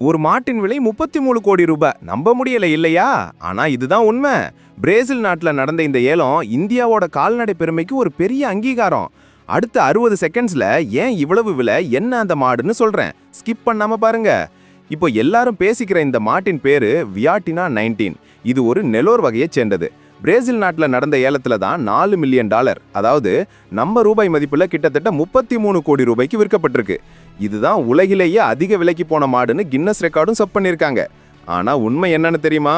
ஒரு மாட்டின் விலை முப்பத்தி மூணு கோடி ரூபாய். நம்ப முடியல இல்லையா? ஆனா இதுதான் உண்மை. பிரேசில் நாட்டில் நடந்த இந்த ஏலம் இந்தியாவோட கால்நடை பெருமைக்கு ஒரு பெரிய அங்கீகாரம். அடுத்த அறுபது செகண்ட்ஸ்ல ஏன் இவ்வளவு விலை என்ன அந்த மாடுன்னு சொல்றேன். ஸ்கிப் பண்ணாம பாருங்க. இப்போ எல்லாரும் பேசிக்கிற இந்த மாட்டின் பேரு வியாட்டினா நைன்டீன். இது ஒரு நெலோர் வகையை சேர்ந்தது. பிரேசில் நாட்டில் நடந்த ஏலத்தில் தான் நாலு மில்லியன் டாலர் அதாவது நம்ம ரூபாய் மதிப்பில் கிட்டத்தட்ட முப்பத்தி மூணு கோடி ரூபாய்க்கு விற்கப்பட்டிருக்கு. இதுதான் உலகிலேயே அதிக விலைக்கு போன மாடுன்னு கின்னஸ் ரெக்கார்டும் செட் பண்ணியிருக்காங்க ஆனால் உண்மை என்னன்னு தெரியுமா?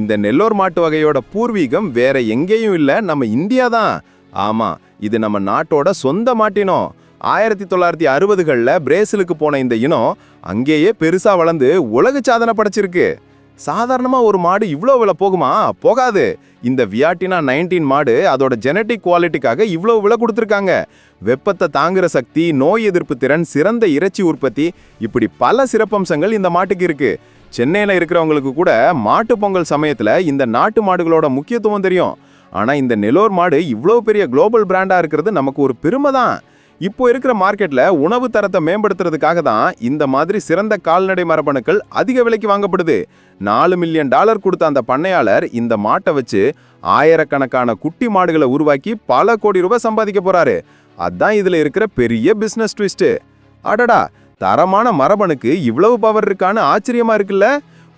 இந்த நெல்லோர் மாட்டு வகையோட பூர்வீகம் வேற எங்கேயும் இல்லை நம்ம இந்தியா தான். ஆமாம் இது நம்ம நாட்டோட சொந்த மாட்டினோம். ஆயிரத்தி தொள்ளாயிரத்தி அறுபதுகளில் பிரேசிலுக்கு போன இந்த இனம் அங்கேயே பெருசாக வளர்ந்து உலக சாதனை படைச்சிருக்கு. சாதாரணமாக ஒரு மாடு இவ்வளோ விலை போகுமா? போகாது. இந்த வியாட்டினா நைன்டீன் மாடு அதோட ஜெனட்டிக் குவாலிட்டிக்காக இவ்வளோ விலை கொடுத்துருக்காங்க. வெப்பத்தை தாங்குகிற சக்தி நோய் எதிர்ப்பு திறன் சிறந்த இறைச்சி உற்பத்தி இப்படி பல சிறப்பம்சங்கள் இந்த மாட்டுக்கு இருக்குது சென்னையில் இருக்கிறவங்களுக்கு கூட மாட்டு பொங்கல் சமயத்தில் இந்த நாட்டு மாடுகளோட முக்கியத்துவம் தெரியும். ஆனால் இந்த நெலோர் மாடு இவ்வளோ பெரிய குளோபல் பிராண்டாக இருக்கிறது நமக்கு ஒரு பெருமை தான். இப்போ இருக்கிற மார்க்கெட்டில் உணவு தரத்தை மேம்படுத்துறதுக்காக தான் இந்த மாதிரி சிறந்த கால்நடை மரபணுக்கள் அதிக விலைக்கு வாங்கப்படுது. நாலு மில்லியன் டாலர் கொடுத்த அந்த பண்ணையாளர் இந்த மாட்டை வச்சு ஆயிரக்கணக்கான குட்டி மாடுகளை உருவாக்கி பல கோடி ரூபாய் சம்பாதிக்க போறாரு. அதான் இதில் இருக்கிற பெரிய பிஸ்னஸ் ட்விஸ்ட்டு அடடா தரமான மரபணுக்கு இவ்வளவு பவர் இருக்கான்னு ஆச்சரியமா இருக்குல்ல?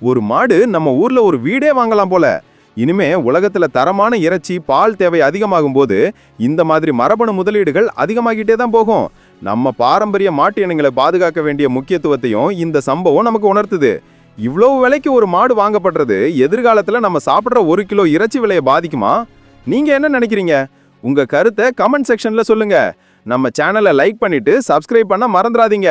ஒரு மாடு நம்ம ஊர்ல ஒரு வீடே வாங்கலாம் போல. இனிமே உலகத்தில் தரமான இறைச்சி பால் தேவை அதிகமாகும் போது இந்த மாதிரி மரபணு முதலீடுகள் அதிகமாகிட்டே தான் போகும். நம்ம பாரம்பரிய மாட்டு இனங்களை பாதுகாக்க வேண்டிய முக்கியத்துவத்தையும் இந்த சம்பவம் நமக்கு உணர்த்துது. இவ்வளவு விலைக்கு ஒரு மாடு வாங்கப்படுறது எதிர்காலத்தில் நம்ம சாப்பிட்ற ஒரு கிலோ இறைச்சி விலையை பாதிக்குமா? நீங்கள் என்ன நினைக்கிறீங்க? உங்கள் கருத்தை கமெண்ட் செக்ஷனில் சொல்லுங்கள் நம்ம சேனலை லைக் பண்ணிவிட்டு சப்ஸ்கிரைப் பண்ண மறந்துடாதீங்க.